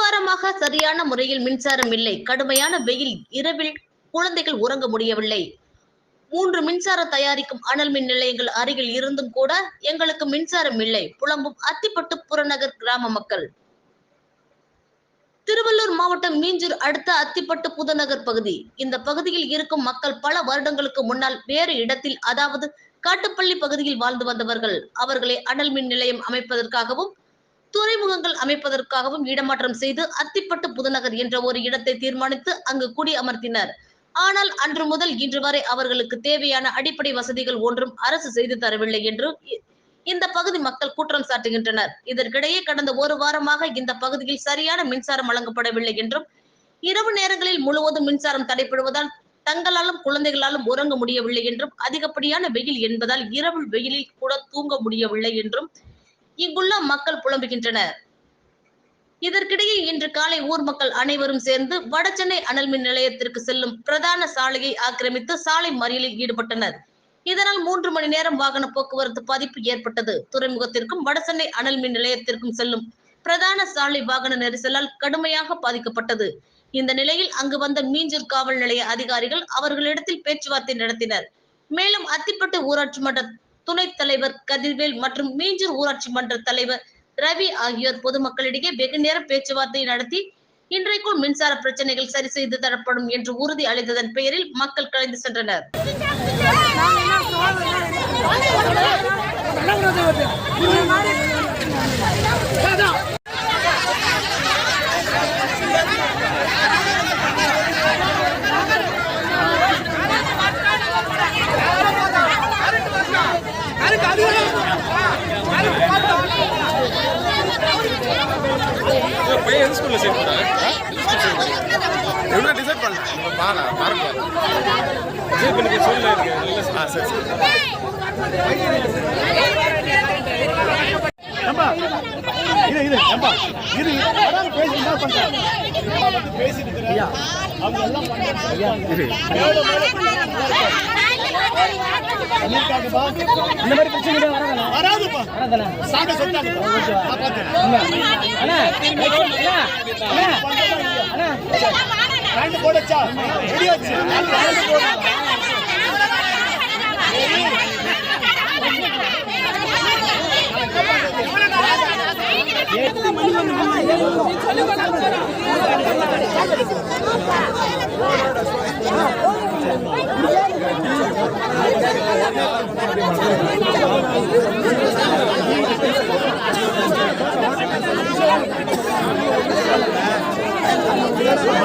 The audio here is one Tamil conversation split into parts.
வாரமாக சரியான முறையில் மின்சாரம் இல்லை. கடுமையான வெயில் இரவில் குழந்தைகள் உறங்க முடியவில்லை. மூன்று மின்சார தயாரிக்கும் அனல் மின் நிலையங்கள் அருகில் இருந்தும் கூட எங்களுக்கு மின்சாரம் இல்லை. புலம்பும் அத்திப்பட்டு புறநகர் கிராம மக்கள். திருவள்ளூர் மாவட்டம் மீஞ்சூர் அடுத்த அத்திப்பட்டு புதுநகர் பகுதி. இந்த பகுதியில் இருக்கும் மக்கள் பல வருடங்களுக்கு முன்னால் வேறு இடத்தில் அதாவது காட்டுப்பள்ளி பகுதியில் வாழ்ந்து வந்தவர்கள். அவர்களை அனல் மின் நிலையம் அமைப்பதற்காகவும் துறைமுகங்கள் அமைப்பதற்காகவும் இடமாற்றம் செய்து அத்திப்பட்டு புதுநகர் என்ற ஒரு இடத்தை தீர்மானித்து அங்கு குடி அமர்த்தினர். ஆனால் அன்று முதல் இன்று வரை அவர்களுக்கு தேவையான அடிப்படை வசதிகள் ஒன்றும் அரசு செய்து தரவில்லை என்று இந்த பகுதி மக்கள் குற்றம் சாட்டுகின்றனர். இதற்கிடையே கடந்த ஒரு வாரமாக இந்த பகுதியில் சரியான மின்சாரம் வழங்கப்படவில்லை என்றும் இரவு நேரங்களில் முழுவதும் மின்சாரம் தடைபடுவதால் தங்களாலும் குழந்தைகளாலும் உறங்க முடியவில்லை என்றும் அதிகப்படியான வெயில் என்பதால் இரவு வெயிலில் கூட தூங்க முடியவில்லை என்றும் இங்குள்ள மக்கள் புலம்புகின்றனர். இதற்கிடையே இன்று காலை ஊர் மக்கள் அனைவரும் சேர்ந்து வடசென்னை அனல் மின் நிலையத்திற்கு செல்லும் பிரதான சாலையை ஆக்கிரமித்து சாலை மறியலில் ஈடுபட்டனர். இதனால் மூன்று மணி நேரம் வாகன போக்குவரத்து பாதிப்பு ஏற்பட்டது. துறைமுகத்திற்கும் வடசென்னை அனல் மின் நிலையத்திற்கும் செல்லும் பிரதான சாலை வாகன நெரிசலால் கடுமையாக பாதிக்கப்பட்டது. இந்த நிலையில் அங்கு வந்த மீஞ்சூர் காவல் நிலைய அதிகாரிகள் அவர்களிடத்தில் பேச்சுவார்த்தை நடத்தினர். மேலும் அத்திப்பட்டு ஊராட்சி மன்ற துணைத் தலைவர் கதிர்வேல் மற்றும் மீஞ்சூர் ஊராட்சி மன்ற தலைவர் ரவி ஆகியோர் பொதுமக்களிடையே வெகு நேரம் பேச்சுவார்த்தை நடத்தி இன்றைக்குள் மின்சார பிரச்சனைகள் சரி செய்து தரப்படும் என்று உறுதி அளித்ததன் பெயரில் மக்கள் கலைந்து சென்றனர் Thank you. ஸ்கூல்ல சேர்த்து எவ்வளோ டிசைட் பண்ணல? இப்போ பாரா பாருங்க. டிசைட் பண்ணி சொல்ல இருக்கு ஆ சரி சரி. இரு இரு ஏம்பா. இரு வராங்க பேசி என்ன பண்றாங்க பேசிட்டு அவங்க எல்லாம் இந்த மாதிரி பிரச்சனை வராதுப்பா அண்ணா அண்ணா அண்ணா கரண்ட் போடச்சா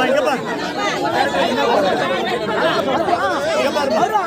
இங்க பாரு இங்க பாருமா.